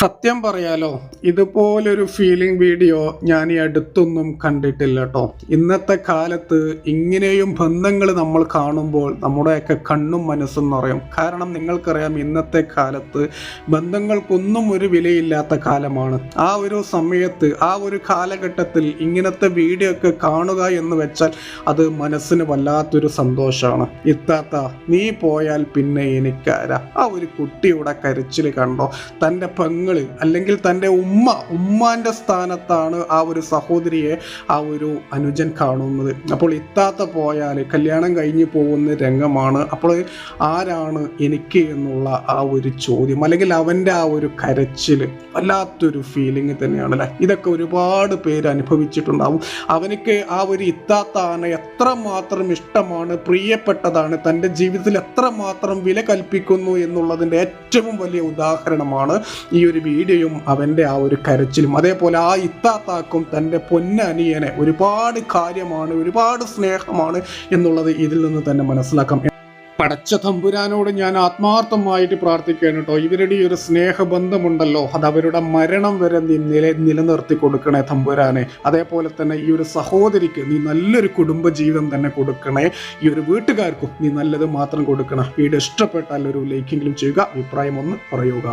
സത്യം പറയാലോ ഇതുപോലൊരു ഫീലിംഗ് വീഡിയോ ഞാൻ ഈ അടുത്തൊന്നും കണ്ടിട്ടില്ല കേട്ടോ ഇന്നത്തെ കാലത്ത് ഇങ്ങനെയും ബന്ധങ്ങൾ നമ്മൾ കാണുമ്പോൾ നമ്മുടെയൊക്കെ കണ്ണും മനസ്സും നിറയും. കാരണം നിങ്ങൾക്കറിയാം ഇന്നത്തെ കാലത്ത് ബന്ധങ്ങൾക്കൊന്നും ഒരു വിലയില്ലാത്ത കാലമാണ്. ആ ഒരു സമയത്ത് ആ ഒരു കാലഘട്ടത്തിൽ ഇങ്ങനത്തെ വീഡിയോ ഒക്കെ കാണുക എന്ന് വെച്ചാൽ അത് മനസ്സിന് വല്ലാത്തൊരു സന്തോഷമാണ് ഇത്താത്ത നീ പോയാൽ പിന്നെ എനിക്കാരാ. ആ ഒരു കുട്ടിയുടെ കരച്ചിൽ കണ്ടോ? തന്റെ പെങ്ങൾ അല്ലെങ്കിൽ തന്റെ ഉമ്മ ഉമ്മാന്റെ സ്ഥാനത്താണ് ആ ഒരു സഹോദരിയെ ആ ഒരു അനുജൻ കാണുന്നത്. അപ്പോൾ ഇത്താത്ത പോയാൽ കല്യാണം കഴിഞ്ഞ് പോകുന്ന രംഗമാണ്. അപ്പോൾ ആരാണ് എനിക്ക് എന്നുള്ള ആ ഒരു ചോദ്യം അല്ലെങ്കിൽ അവന്റെ ആ ഒരു കരച്ചിൽ വല്ലാത്തൊരു ഫീലിംഗ് തന്നെയാണ് അല്ലേ? ഇതൊക്കെ ഒരുപാട് പേര് അനുഭവിച്ചിട്ടുണ്ടാവും. അവനക്ക് ആ ഒരു ഇത്താത്താണ് എത്രമാത്രം ഇഷ്ടമാണ് പ്രിയപ്പെട്ടതാണ് തന്റെ ജീവിതത്തിൽ എത്രമാത്രം വില കൽപ്പിക്കുന്നു എന്നുള്ളതിന്റെ ഏറ്റവും വലിയ ഉദാഹരണമാണ് ഈ ഒരു വീഡിയോയും അവന്റെ ആ ഒരു കരച്ചിലും അതേപോലെ ആ ഇത്താത്താക്കും തന്റെ പൊന്നനിയനെ ഒരുപാട് കാര്യമാണ് ഒരുപാട് സ്നേഹമാണ് എന്നുള്ളത് ഇതിൽ നിന്ന് തന്നെ മനസ്സിലാക്കാം. പടച്ച തമ്പുരാനോട് ഞാൻ ആത്മാർത്ഥമായിട്ട് പ്രാർത്ഥിക്കുകയാണ് കേട്ടോ. ഇവരുടെ ഒരു സ്നേഹബന്ധമുണ്ടല്ലോ അത് അവരുടെ മരണം വരെ നീ നില നിലനിർത്തി കൊടുക്കണേ തമ്പുരാനെ. അതേപോലെ തന്നെ ഈ ഒരു സഹോദരിക്ക് നീ നല്ലൊരു കുടുംബജീവിതം തന്നെ കൊടുക്കണേ. ഈ ഒരു വീട്ടുകാർക്കും നീ നല്ലത് മാത്രം കൊടുക്കണം. വീഡിയോ ഇഷ്ടപ്പെട്ടാൽ ഒരു ലൈക്കെങ്കിലും ചെയ്യുക അഭിപ്രായം ഒന്ന് പറയുക.